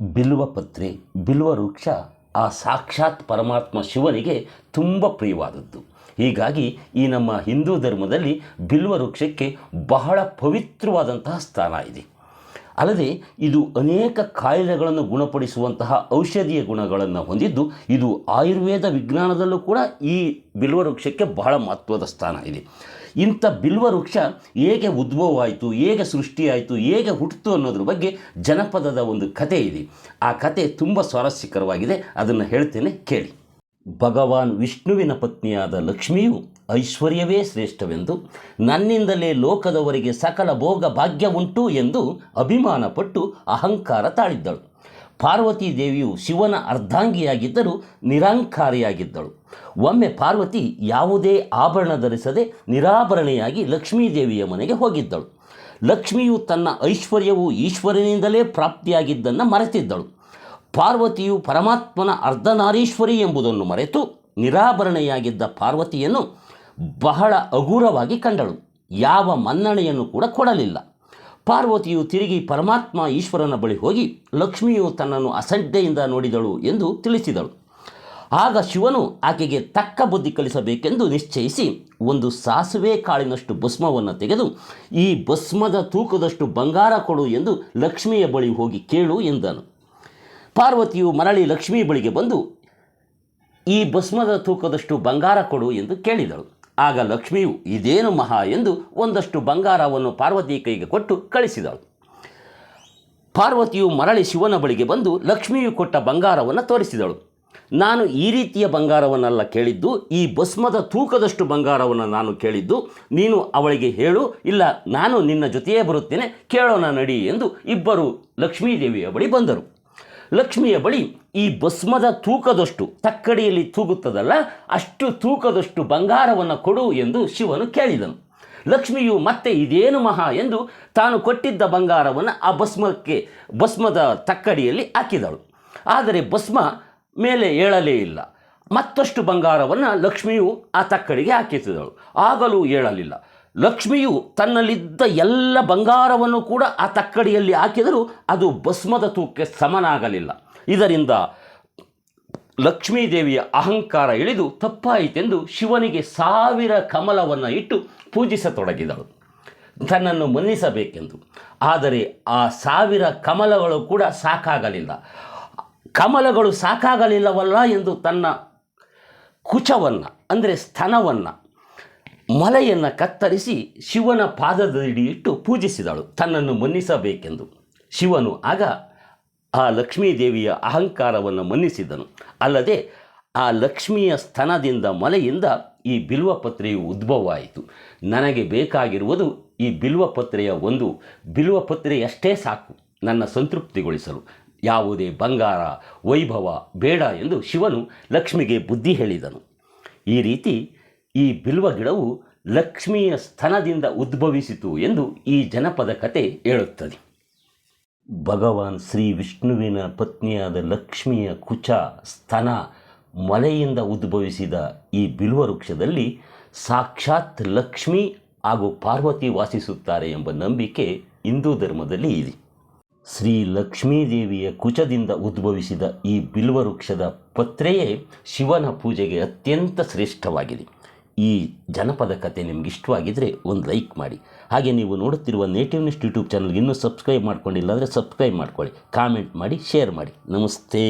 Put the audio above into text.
ಬಿಲ್ವಪತ್ರೆ ಬಿಲ್ವ ವೃಕ್ಷ, ಆ ಸಾಕ್ಷಾತ್ ಪರಮಾತ್ಮ ಶಿವನಿಗೆ ತುಂಬ ಪ್ರಿಯವಾದದ್ದು. ಹೀಗಾಗಿ ಈ ನಮ್ಮ ಹಿಂದೂ ಧರ್ಮದಲ್ಲಿ ಬಿಲ್ವ ವೃಕ್ಷಕ್ಕೆ ಬಹಳ ಪವಿತ್ರವಾದಂತಹ ಸ್ಥಾನ ಇದೆ. ಅಲ್ಲದೆ ಇದು ಅನೇಕ ಕಾಯಿಲೆಗಳನ್ನು ಗುಣಪಡಿಸುವಂತಹ ಔಷಧೀಯ ಗುಣಗಳನ್ನು ಹೊಂದಿದ್ದು, ಇದು ಆಯುರ್ವೇದ ವಿಜ್ಞಾನದಲ್ಲೂ ಕೂಡ ಈ ಬಿಲ್ವ ವೃಕ್ಷಕ್ಕೆ ಬಹಳ ಮಹತ್ವದ ಸ್ಥಾನ ಇದೆ. ಇಂಥ ಬಿಲ್ವ ವೃಕ್ಷ ಹೇಗೆ ಉದ್ಭವವಾಯಿತು, ಹೇಗೆ ಸೃಷ್ಟಿಯಾಯಿತು, ಹೇಗೆ ಹುಟ್ಟಿತು ಅನ್ನೋದ್ರ ಬಗ್ಗೆ ಜನಪದದ ಒಂದು ಕತೆ ಇದೆ. ಆ ಕತೆ ತುಂಬ ಸ್ವಾರಸ್ಯಕರವಾಗಿದೆ. ಅದನ್ನು ಹೇಳ್ತೇನೆ, ಕೇಳಿ. ಭಗವಾನ್ ವಿಷ್ಣುವಿನ ಪತ್ನಿಯಾದ ಲಕ್ಷ್ಮಿಯು ಐಶ್ವರ್ಯವೇ ಶ್ರೇಷ್ಠವೆಂದು ನನ್ನಿಂದಲೇ ಲೋಕದವರಿಗೆ ಸಕಲ ಭೋಗ ಭಾಗ್ಯ ಉಂಟು ಎಂದು ಅಭಿಮಾನಪಟ್ಟು ಅಹಂಕಾರ ತಾಳಿದ್ದಳು. ಪಾರ್ವತಿ ದೇವಿಯು ಶಿವನ ಅರ್ಧಾಂಗಿಯಾಗಿದ್ದರೂ ನಿರಾಂಕಾರಿಯಾಗಿದ್ದಳು. ಒಮ್ಮೆ ಪಾರ್ವತಿ ಯಾವುದೇ ಆಭರಣ ಧರಿಸದೆ ನಿರಾಭರಣೆಯಾಗಿ ಲಕ್ಷ್ಮೀದೇವಿಯ ಮನೆಗೆ ಹೋಗಿದ್ದಳು. ಲಕ್ಷ್ಮಿಯು ತನ್ನ ಐಶ್ವರ್ಯವು ಈಶ್ವರನಿಂದಲೇ ಪ್ರಾಪ್ತಿಯಾಗಿದ್ದನ್ನು ಮರೆತಿದ್ದಳು. ಪಾರ್ವತಿಯು ಪರಮಾತ್ಮನ ಅರ್ಧನಾರೀಶ್ವರಿ ಎಂಬುದನ್ನು ಮರೆತು ನಿರಾಭರಣೆಯಾಗಿದ್ದ ಪಾರ್ವತಿಯನ್ನು ಬಹಳ ಹಗುರವಾಗಿ ಕಂಡಳು. ಯಾವ ಮನ್ನಣೆಯನ್ನು ಕೂಡ ಕೊಡಲಿಲ್ಲ. ಪಾರ್ವತಿಯು ತಿರುಗಿ ಪರಮಾತ್ಮ ಈಶ್ವರನ ಬಳಿ ಹೋಗಿ ಲಕ್ಷ್ಮಿಯು ತನ್ನನ್ನು ಅಸಡ್ಡೆಯಿಂದ ನೋಡಿದಳು ಎಂದು ತಿಳಿಸಿದಳು. ಆಗ ಶಿವನು ಆಕೆಗೆ ತಕ್ಕ ಬುದ್ಧಿ ಕಲಿಸಬೇಕೆಂದು ನಿಶ್ಚಯಿಸಿ ಒಂದು ಸಾಸುವೆ ಕಾಳಿನಷ್ಟು ಭಸ್ಮವನ್ನು ತೆಗೆದು ಈ ಭಸ್ಮದ ತೂಕದಷ್ಟು ಬಂಗಾರ ಕೊಡು ಎಂದು ಲಕ್ಷ್ಮಿಯ ಬಳಿ ಹೋಗಿ ಕೇಳು ಎಂದನು. ಪಾರ್ವತಿಯು ಮರಳಿ ಲಕ್ಷ್ಮಿ ಬಳಿಗೆ ಬಂದು ಈ ಭಸ್ಮದ ತೂಕದಷ್ಟು ಬಂಗಾರ ಕೊಡು ಎಂದು ಕೇಳಿದಳು. ಆಗ ಲಕ್ಷ್ಮಿಯು ಇದೇನು ಮಹಾ ಎಂದು ಒಂದಷ್ಟು ಬಂಗಾರವನ್ನು ಪಾರ್ವತಿ ಕೈಗೆ ಕೊಟ್ಟು ಕಳಿಸಿದಳು. ಪಾರ್ವತಿಯು ಮರಳಿ ಶಿವನ ಬಳಿಗೆ ಬಂದು ಲಕ್ಷ್ಮಿಯು ಕೊಟ್ಟ ಬಂಗಾರವನ್ನು ತೋರಿಸಿದಳು. ನಾನು ಈ ರೀತಿಯ ಬಂಗಾರವನ್ನೆಲ್ಲ ಕೇಳಿದ್ದು, ಈ ಭಸ್ಮದ ತೂಕದಷ್ಟು ಬಂಗಾರವನ್ನು ನಾನು ಕೇಳಿದ್ದು. ನೀನು ಅವಳಿಗೆ ಹೇಳು, ಇಲ್ಲ, ನಾನು ನಿನ್ನ ಜೊತೆಯೇ ಬರುತ್ತೇನೆ, ಕೇಳೋಣ ನಡಿ ಎಂದು ಇಬ್ಬರು ಲಕ್ಷ್ಮೀದೇವಿಯ ಬಳಿ ಬಂದರು. ಲಕ್ಷ್ಮಿಯ ಬಳಿ ಈ ಭಸ್ಮದ ತೂಕದಷ್ಟು ತಕ್ಕಡಿಯಲ್ಲಿ ತೂಗುತ್ತದಲ್ಲ, ಅಷ್ಟು ತೂಕದಷ್ಟು ಬಂಗಾರವನ್ನು ಕೊಡು ಎಂದು ಶಿವನು ಕೇಳಿದನು. ಲಕ್ಷ್ಮಿಯು, ಮತ್ತೆ ಇದೇನು ಮಹಾ? ಎಂದು ತಾನು ಕೊಟ್ಟಿದ್ದ ಬಂಗಾರವನ್ನು ಆ ಭಸ್ಮಕ್ಕೆ, ಭಸ್ಮದ ತಕ್ಕಡಿಯಲ್ಲಿ ಹಾಕಿದಳು. ಆದರೆ ಭಸ್ಮ ಮೇಲೆ ಏಳಲೇ ಇಲ್ಲ. ಮತ್ತಷ್ಟು ಬಂಗಾರವನ್ನು ಲಕ್ಷ್ಮಿಯು ಆ ತಕ್ಕಡಿಗೆ ಹಾಕಿಸಿದಳು. ಆಗಲೂ ಏಳಲಿಲ್ಲ. ಲಕ್ಷ್ಮಿಯು ತನ್ನಲ್ಲಿದ್ದ ಎಲ್ಲ ಬಂಗಾರವನ್ನು ಕೂಡ ಆ ತಕ್ಕಡಿಯಲ್ಲಿ ಹಾಕಿದರೂ ಅದು ಭಸ್ಮದ ತೂಕಕ್ಕೆ ಸಮನಾಗಲಿಲ್ಲ. ಇದರಿಂದ ಲಕ್ಷ್ಮೀದೇವಿಯ ಅಹಂಕಾರ ಇಳಿದು ತಪ್ಪಾಯಿತೆಂದು ಶಿವನಿಗೆ ಸಾವಿರ ಕಮಲವನ್ನು ಇಟ್ಟು ಪೂಜಿಸತೊಡಗಿದಳು. ತನ್ನನ್ನು ಮನ್ನಿಸಬೇಕೆಂದು. ಆದರೆ ಆ ಸಾವಿರ ಕಮಲಗಳು ಕೂಡ ಸಾಕಾಗಲಿಲ್ಲ. ಕಮಲಗಳು ಸಾಕಾಗಲಿಲ್ಲವಲ್ಲ ಎಂದು ತನ್ನ ಕುಚವನ್ನು, ಅಂದರೆ ಸ್ತನವನ್ನು ಮಲೆಯನ್ನು ಕತ್ತರಿಸಿ ಶಿವನ ಪಾದದಡಿ ಇಟ್ಟು ಪೂಜಿಸಿದಳು. ತನ್ನನ್ನು ಮನ್ನಿಸಬೇಕೆಂದು. ಶಿವನು ಆಗ ಆ ಲಕ್ಷ್ಮೀದೇವಿಯ ಅಹಂಕಾರವನ್ನು ಮನ್ನಿಸಿದನು. ಅಲ್ಲದೆ ಆ ಲಕ್ಷ್ಮಿಯ ಸ್ತನದಿಂದ ಮಲೆಯಿಂದ ಈ ಬಿಲ್ವಪತ್ರೆಯು ಉದ್ಭವವಾಯಿತು. ನನಗೆ ಬೇಕಾಗಿರುವುದು ಈ ಬಿಲ್ವಪತ್ರೆಯ ಒಂದು ಬಿಲ್ವಪತ್ರೆಯಷ್ಟೇ ಸಾಕು. ನನ್ನ ಸಂತೃಪ್ತಿಗೊಳಿಸಲು ಯಾವುದೇ ಬಂಗಾರ, ವೈಭವ ಬೇಡ ಎಂದು ಶಿವನು ಲಕ್ಷ್ಮಿಗೆ ಬುದ್ಧಿ ಹೇಳಿದನು. ಈ ರೀತಿ ಈ ಬಿಲ್ವ ಗಿಡವು ಲಕ್ಷ್ಮಿಯ ಸ್ತನದಿಂದ ಉದ್ಭವಿಸಿತು ಎಂದು ಈ ಜನಪದ ಕತೆ ಹೇಳುತ್ತದೆ. ಭಗವಾನ್ ಶ್ರೀ ವಿಷ್ಣುವಿನ ಪತ್ನಿಯಾದ ಲಕ್ಷ್ಮಿಯ ಕುಚ ಸ್ತನ ಮಲೆಯಿಂದ ಉದ್ಭವಿಸಿದ ಈ ಬಿಲ್ವ ವೃಕ್ಷದಲ್ಲಿ ಸಾಕ್ಷಾತ್ ಲಕ್ಷ್ಮಿ ಹಾಗೂ ಪಾರ್ವತಿ ವಾಸಿಸುತ್ತಾರೆ ಎಂಬ ನಂಬಿಕೆ ಹಿಂದೂ ಧರ್ಮದಲ್ಲಿ ಇದೆ. ಶ್ರೀ ಲಕ್ಷ್ಮೀದೇವಿಯ ಕುಚದಿಂದ ಉದ್ಭವಿಸಿದ ಈ ಬಿಲ್ವ ವೃಕ್ಷದ ಪತ್ರೆಯೇ ಶಿವನ ಪೂಜೆಗೆ ಅತ್ಯಂತ ಶ್ರೇಷ್ಠವಾಗಿದೆ. ಈ ಜನಪದ ಕತೆ ನಿಮ್ಗೆ ಇಷ್ಟವಾಗಿದ್ದರೆ ಒಂದು ಲೈಕ್ ಮಾಡಿ. ಹಾಗೆ ನೀವು ನೋಡುತ್ತಿರುವ ನೇಟಿವ್ ನೆಸ್ಟ್ ಯೂಟ್ಯೂಬ್ ಚಾನಲ್ಗೆ ಇನ್ನೂ ಸಬ್ಸ್ಕ್ರೈಬ್ ಮಾಡ್ಕೊಂಡಿಲ್ಲ ಅಂದರೆ ಸಬ್ಸ್ಕ್ರೈಬ್ ಮಾಡ್ಕೊಳ್ಳಿ. ಕಾಮೆಂಟ್ ಮಾಡಿ ಶೇರ್ ಮಾಡಿ. ನಮಸ್ತೆ.